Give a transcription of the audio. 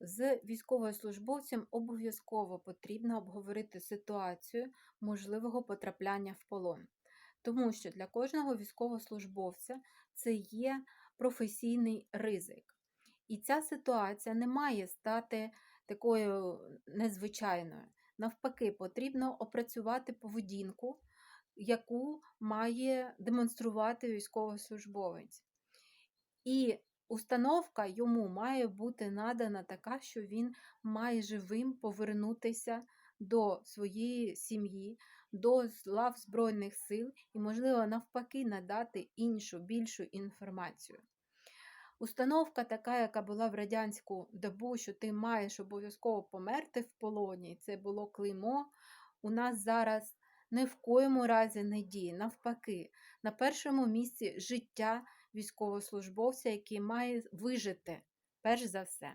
З військовослужбовцем обов'язково потрібно обговорити ситуацію можливого потрапляння в полон, тому що для кожного військовослужбовця це є професійний ризик. І ця ситуація не має стати такою незвичайною. Навпаки, потрібно опрацювати поведінку, яку має демонструвати військовослужбовець. І установка йому має бути надана така, що він має живим повернутися до своєї сім'ї, до лав Збройних сил і, можливо, навпаки, надати іншу, більшу інформацію. Установка така, яка була в радянську добу, що ти маєш обов'язково померти в полоні, це було клеймо. У нас зараз ні в коєму разі не діє. Навпаки, на першому місці життя військовослужбовця, який має вижити, перш за все.